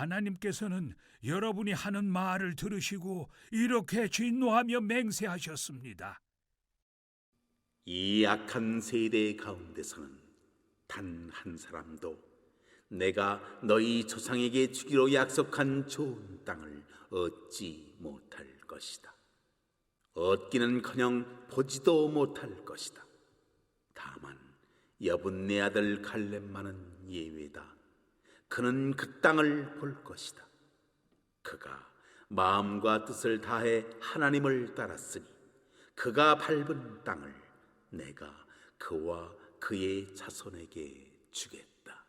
하나님께서는 여러분이 하는 말을 들으시고 이렇게 진노하며 맹세하셨습니다. 이 악한 세대 가운데서는 단 한 사람도 내가 너희 조상에게 주기로 약속한 좋은 땅을 얻지 못할 것이다. 얻기는커녕 보지도 못할 것이다. 다만 여분네 아들 갈렙만은 예외다. 그는 그 땅을 볼 것이다. 그가 마음과 뜻을 다해 하나님을 따랐으니 그가 밟은 땅을 내가 그와 그의 자손에게 주겠다.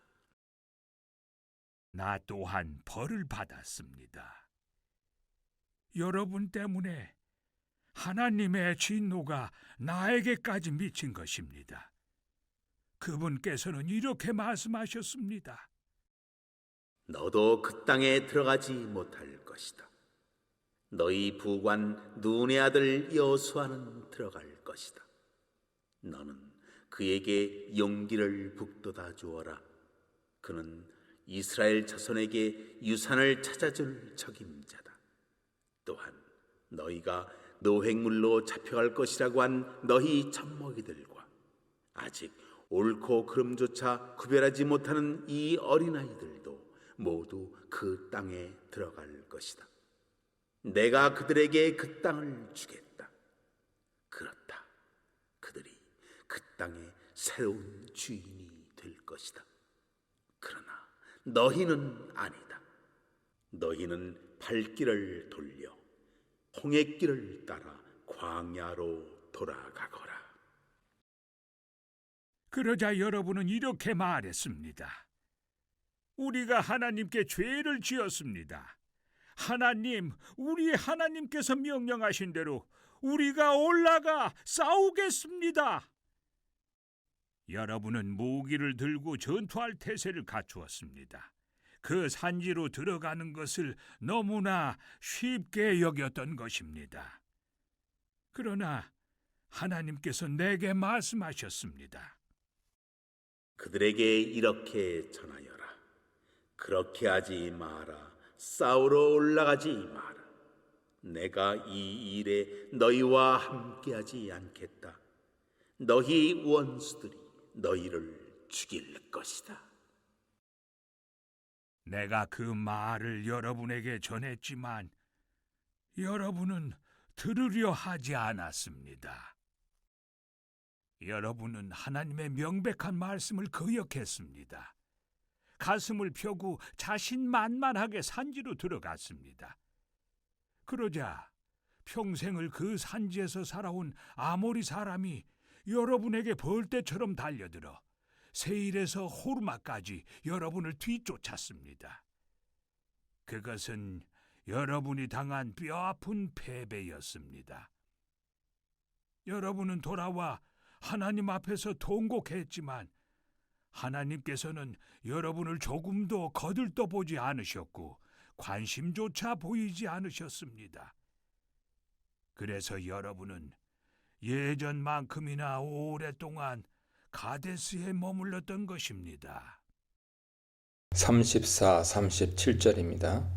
나 또한 벌을 받았습니다. 여러분 때문에 하나님의 진노가 나에게까지 미친 것입니다. 그분께서는 이렇게 말씀하셨습니다. 너도 그 땅에 들어가지 못할 것이다. 너희 부관 눈의 아들 여수아는 들어갈 것이다. 너는 그에게 용기를 북돋아 주어라. 그는 이스라엘 자손에게 유산을 찾아줄 적임자다. 또한 너희가 노획물로 잡혀갈 것이라고 한 너희 젖먹이들과 아직 옳고 그름조차 구별하지 못하는 이 어린아이들도 모두 그 땅에 들어갈 것이다. 내가 그들에게 그 땅을 주겠다. 그렇다. 그들이 그 땅의 새로운 주인이 될 것이다. 그러나 너희는 아니다. 너희는 발길을 돌려 홍해길을 따라 광야로 돌아가거라. 그러자 여러분은 이렇게 말했습니다. 우리가 하나님께 죄를 지었습니다. 하나님, 우리 하나님께서 명령하신 대로 우리가 올라가 싸우겠습니다. 여러분은 무기를 들고 전투할 태세를 갖추었습니다. 그 산지로 들어가는 것을 너무나 쉽게 여겼던 것입니다. 그러나 하나님께서 내게 말씀하셨습니다. 그들에게 이렇게 전하여라. 그렇게 하지 마라. 싸우러 올라가지 마라. 내가 이 일에 너희와 함께하지 않겠다. 너희 원수들이 너희를 죽일 것이다. 내가 그 말을 여러분에게 전했지만 여러분은 들으려 하지 않았습니다. 여러분은 하나님의 명백한 말씀을 거역했습니다. 가슴을 펴고 자신만만하게 산지로 들어갔습니다. 그러자 평생을 그 산지에서 살아온 아모리 사람이 여러분에게 벌떼처럼 달려들어 세일에서 호르마까지 여러분을 뒤쫓았습니다. 그것은 여러분이 당한 뼈아픈 패배였습니다. 여러분은 돌아와 하나님 앞에서 통곡했지만 하나님께서는 여러분을 조금도 거들떠 보지 않으셨고 관심조차 보이지 않으셨습니다. 그래서 여러분은 예전만큼이나 오랫동안 가데스에 머물렀던 것입니다. 34, 37절입니다.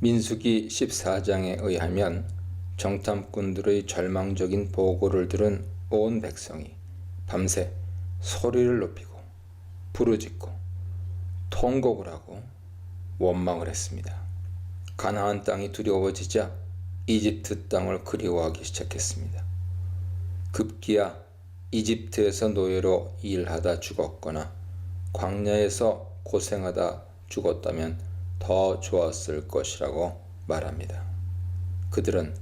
민수기 14장에 의하면 정탐꾼들의 절망적인 보고를 들은 온 백성이 밤새 소리를 높이고 부르짖고 통곡을 하고 원망을 했습니다. 가나안 땅이 두려워지자 이집트 땅을 그리워하기 시작했습니다. 급기야 이집트에서 노예로 일하다 죽었거나 광야에서 고생하다 죽었다면 더 좋았을 것이라고 말합니다. 그들은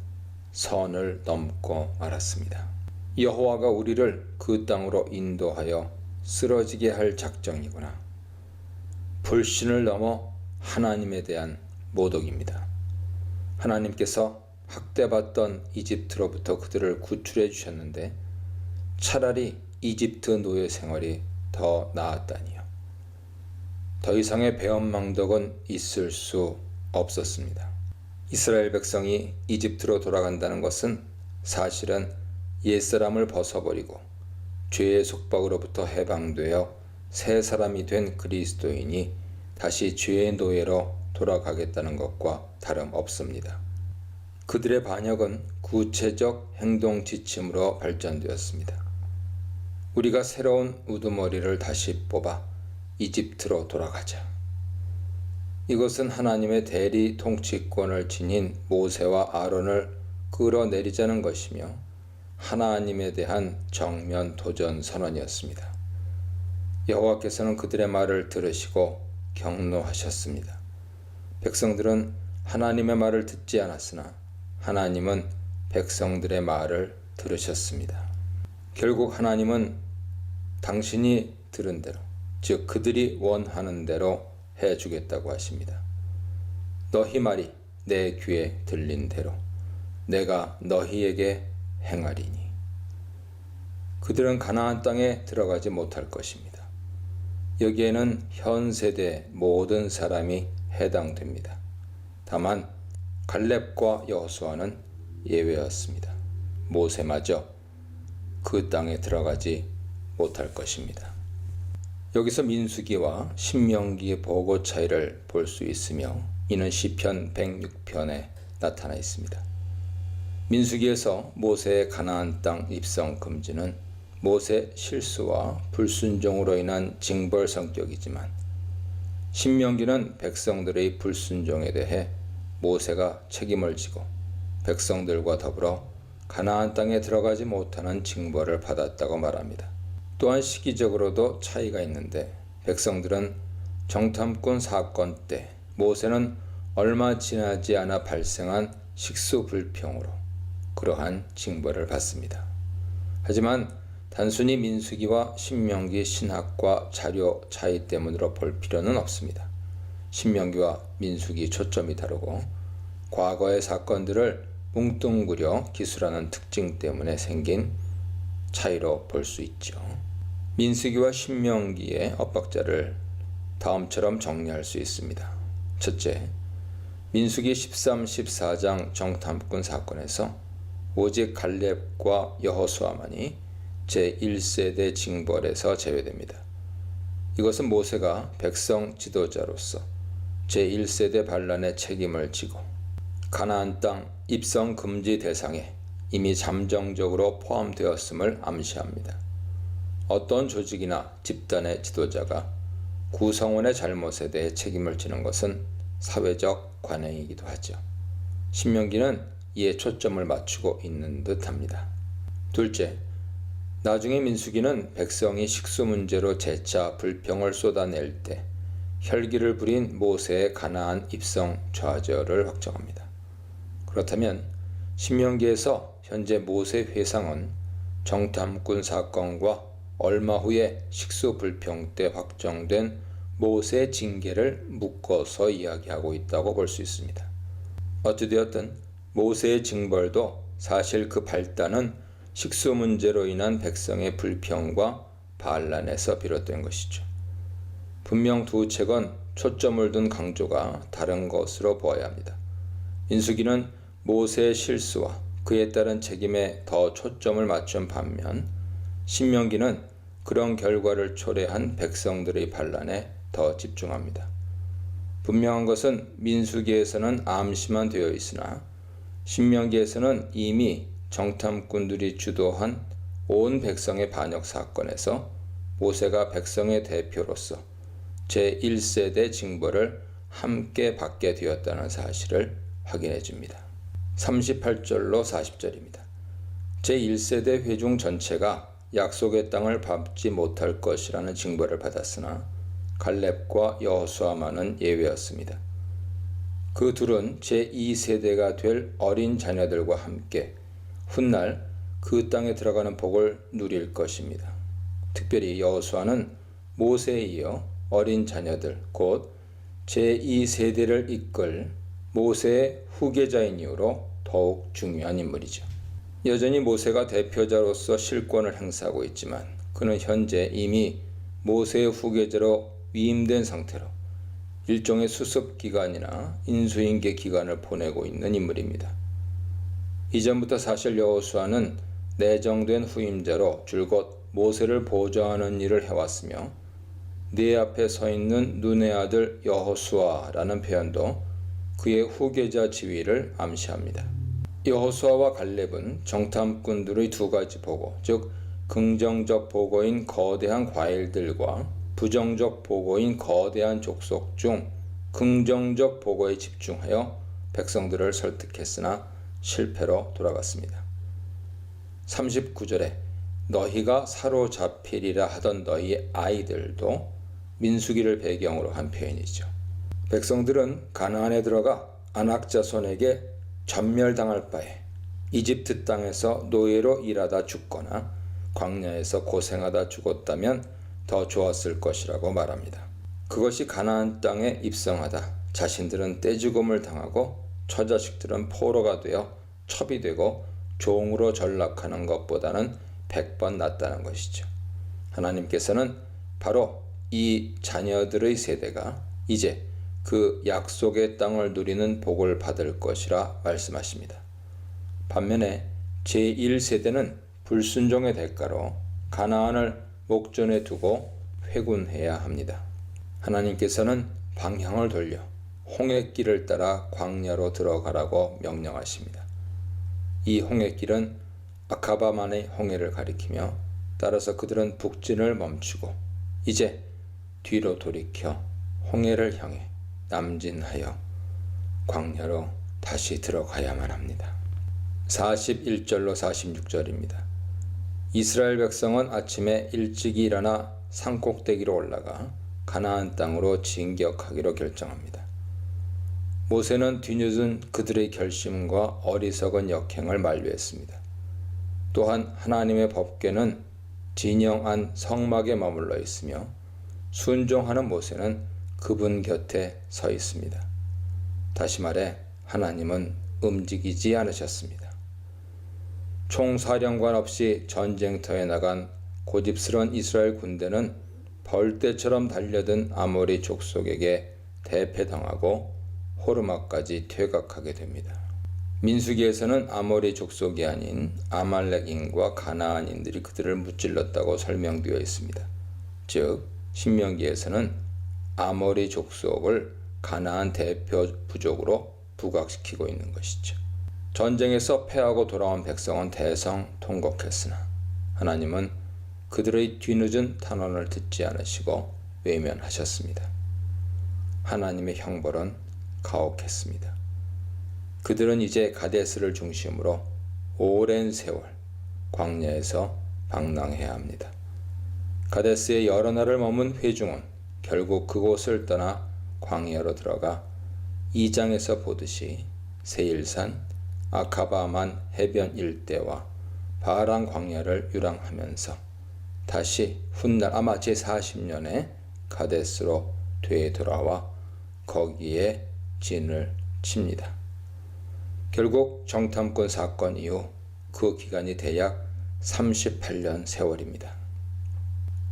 선을 넘고 말았습니다. 여호와가 우리를 그 땅으로 인도하여 쓰러지게 할 작정이구나. 불신을 넘어 하나님에 대한 모독입니다. 하나님께서 학대받던 이집트로부터 그들을 구출해 주셨는데 차라리 이집트 노예 생활이 더 나았다니요. 더 이상의 배엄망덕은 있을 수 없었습니다. 이스라엘 백성이 이집트로 돌아간다는 것은 사실은 옛사람을 벗어버리고 죄의 속박으로부터 해방되어 새 사람이 된 그리스도인이 다시 죄의 노예로 돌아가겠다는 것과 다름없습니다. 그들의 반역은 구체적 행동 지침으로 발전되었습니다. 우리가 새로운 우두머리를 다시 뽑아 이집트로 돌아가자. 이것은 하나님의 대리 통치권을 지닌 모세와 아론을 끌어내리자는 것이며 하나님에 대한 정면 도전 선언이었습니다. 여호와께서는 그들의 말을 들으시고 경노하셨습니다. 백성들은 하나님의 말을 듣지 않았으나 하나님은 백성들의 말을 들으셨습니다. 결국 하나님은 당신이 들은 대로, 즉 그들이 원하는 대로 해 주겠다고 하십니다. 너희 말이 내 귀에 들린 대로 내가 너희에게 행하리니. 그들은 가나안 땅에 들어가지 못할 것입니다. 여기에는 현 세대 모든 사람이 해당됩니다. 다만 갈렙과 여호수아는 예외였습니다. 모세마저 그 땅에 들어가지 못할 것입니다. 여기서 민수기와 신명기의 보고 차이를 볼 수 있으며 이는 시편 106편에 나타나 있습니다. 민수기에서 모세의 가나안 땅 입성 금지는 모세 실수와 불순종으로 인한 징벌 성격이지만 신명기는 백성들의 불순종에 대해 모세가 책임을 지고 백성들과 더불어 가나안 땅에 들어가지 못하는 징벌을 받았다고 말합니다. 또한 시기적으로도 차이가 있는데 백성들은 정탐꾼 사건 때 모세는 얼마 지나지 않아 발생한 식수 불평으로 그러한 징벌을 받습니다. 하지만 단순히 민수기와 신명기 신학과 자료 차이 때문으로 볼 필요는 없습니다. 신명기와 민수기 초점이 다르고 과거의 사건들을 뭉뚱그려 기술하는 특징 때문에 생긴 차이로 볼 수 있죠. 민수기와 신명기의 엇박자를 다음처럼 정리할 수 있습니다. 첫째, 민수기 13, 14장 정탐꾼 사건에서 오직 갈렙과 여호수아만이 제1세대 징벌에서 제외됩니다. 이것은 모세가 백성 지도자로서 제1세대 반란의 책임을 지고 가나안 땅 입성 금지 대상에 이미 잠정적으로 포함되었음을 암시합니다. 어떤 조직이나 집단의 지도자가 구성원의 잘못에 대해 책임을 지는 것은 사회적 관행이기도 하죠. 신명기는 이에 초점을 맞추고 있는 듯 합니다. 둘째, 나중에 민수기는 백성이 식수 문제로 재차 불평을 쏟아낼 때 혈기를 부린 모세의 가나안 입성 좌절을 확정합니다. 그렇다면 신명기에서 현재 모세 회상은 정탐꾼 사건과 얼마 후에 식수 불평 때 확정된 모세 징계를 묶어서 이야기하고 있다고 볼 수 있습니다. 어찌되었든 모세의 징벌도 사실 그 발단은 식수 문제로 인한 백성의 불평과 반란에서 비롯된 것이죠. 분명 두 책은 초점을 둔 강조가 다른 것으로 보아야 합니다. 민수기는 모세의 실수와 그에 따른 책임에 더 초점을 맞춘 반면 신명기는 그런 결과를 초래한 백성들의 반란에 더 집중합니다. 분명한 것은 민수기에서는 암시만 되어 있으나 신명기에서는 이미 정탐꾼들이 주도한 온 백성의 반역 사건에서 모세가 백성의 대표로서 제1세대 징벌을 함께 받게 되었다는 사실을 확인해 줍니다. 38절로 40절입니다. 제1세대 회중 전체가 약속의 땅을 밟지 못할 것이라는 징벌을 받았으나 갈렙과 여호수아만은 예외였습니다. 그 둘은 제2세대가 될 어린 자녀들과 함께 훗날 그 땅에 들어가는 복을 누릴 것입니다. 특별히 여호수아는 모세에 이어 어린 자녀들 곧 제2세대를 이끌 모세의 후계자인 이유로 더욱 중요한 인물이죠. 여전히 모세가 대표자로서 실권을 행사하고 있지만 그는 현재 이미 모세의 후계자로 위임된 상태로 일종의 수습 기간이나 인수인계 기간을 보내고 있는 인물입니다. 이전부터 사실 여호수아는 내정된 후임자로 줄곧 모세를 보좌하는 일을 해왔으며 네 앞에 서 있는 눈의 아들 여호수아라는 표현도 그의 후계자 지위를 암시합니다. 여호수아와 갈렙은 정탐꾼들의 두 가지 보고, 즉 긍정적 보고인 거대한 과일들과 부정적 보고인 거대한 족속 중 긍정적 보고에 집중하여 백성들을 설득했으나 실패로 돌아갔습니다. 39절에 너희가 사로잡히리라 하던 너희 아이들도 민수기를 배경으로 한 표현이죠. 백성들은 가나안에 들어가 안악자손에게 전멸당할 바에 이집트 땅에서 노예로 일하다 죽거나 광야에서 고생하다 죽었다면 더 좋았을 것이라고 말합니다. 그것이 가나안 땅에 입성하다 자신들은 떼죽음을 당하고 처자식들은 포로가 되어 첩이 되고 종으로 전락하는 것보다는 백번 낫다는 것이죠. 하나님께서는 바로 이 자녀들의 세대가 이제 그 약속의 땅을 누리는 복을 받을 것이라 말씀하십니다. 반면에 제1세대는 불순종의 대가로 가나안을 목전에 두고 회군해야 합니다. 하나님께서는 방향을 돌려 홍해길을 따라 광야로 들어가라고 명령하십니다. 이 홍해길은 아카바만의 홍해를 가리키며 따라서 그들은 북진을 멈추고 이제 뒤로 돌이켜 홍해를 향해 남진하여 광야로 다시 들어가야만 합니다. 41절로 46절입니다. 이스라엘 백성은 아침에 일찍 일어나 산꼭대기로 올라가 가나안 땅으로 진격하기로 결정합니다. 모세는 뒤늦은 그들의 결심과 어리석은 역행을 만류했습니다. 또한 하나님의 법궤는 진영 안 성막에 머물러 있으며 순종하는 모세는 그분 곁에 서 있습니다. 다시 말해 하나님은 움직이지 않으셨습니다. 총사령관 없이 전쟁터에 나간 고집스런 이스라엘 군대는 벌떼처럼 달려든 아모리 족속에게 대패당하고 호르마까지 퇴각하게 됩니다. 민수기에서는 아모리 족속이 아닌 아말렉인과 가나안인들이 그들을 무찔렀다고 설명되어 있습니다. 즉 신명기에서는 아모리 족속을 가나안 대표 부족으로 부각시키고 있는 것이죠. 전쟁에서 패하고 돌아온 백성은 대성 통곡했으나 하나님은 그들의 뒤늦은 탄원을 듣지 않으시고 외면하셨습니다. 하나님의 형벌은 가혹했습니다. 그들은 이제 가데스를 중심으로 오랜 세월 광야에서 방랑해야 합니다. 가데스에 여러 날을 머문 회중은 결국 그곳을 떠나 광야로 들어가 2장에서 보듯이 세일산, 아카바만 해변 일대와 바란 광야를 유랑하면서 다시 훗날 아마 제40년에 가데스로 되돌아와 거기에 진을 칩니다. 결국 정탐꾼 사건 이후 그 기간이 대략 38년 세월입니다.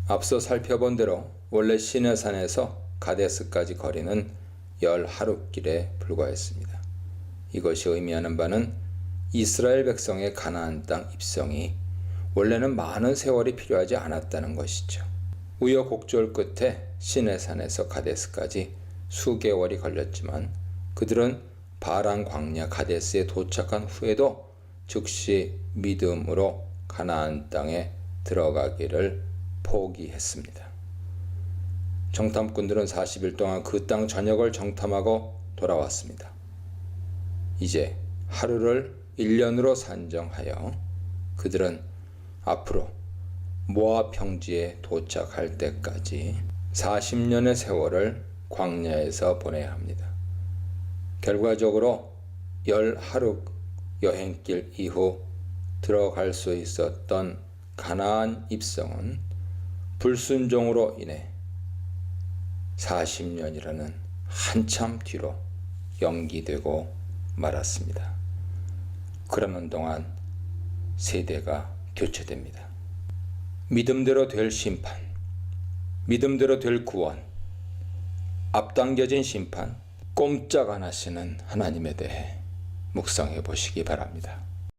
앞서 살펴본 대로 원래 시내산에서 가데스까지 거리는 열 하루길에 불과했습니다. 이것이 의미하는 바는 이스라엘 백성의 가나안 땅 입성이 원래는 많은 세월이 필요하지 않았다는 것이죠. 우여곡절 끝에 시내산에서 가데스까지 수개월이 걸렸지만 그들은 바란 광야 가데스에 도착한 후에도 즉시 믿음으로 가나안 땅에 들어가기를 포기했습니다. 정탐꾼들은 40일 동안 그 땅 전역을 정탐하고 돌아왔습니다. 이제 하루를 1년으로 산정하여 그들은 앞으로 모압 평지에 도착할 때까지 40년의 세월을 광야에서 보내야 합니다. 결과적으로 열 하루 여행길 이후 들어갈 수 있었던 가나안 입성은 불순종으로 인해 40년이라는 한참 뒤로 연기되고 말았습니다. 그러는 동안 세대가 교체됩니다. 믿음대로 될 심판, 믿음대로 될 구원, 앞당겨진 심판, 꼼짝 안 하시는 하나님에 대해 묵상해 보시기 바랍니다.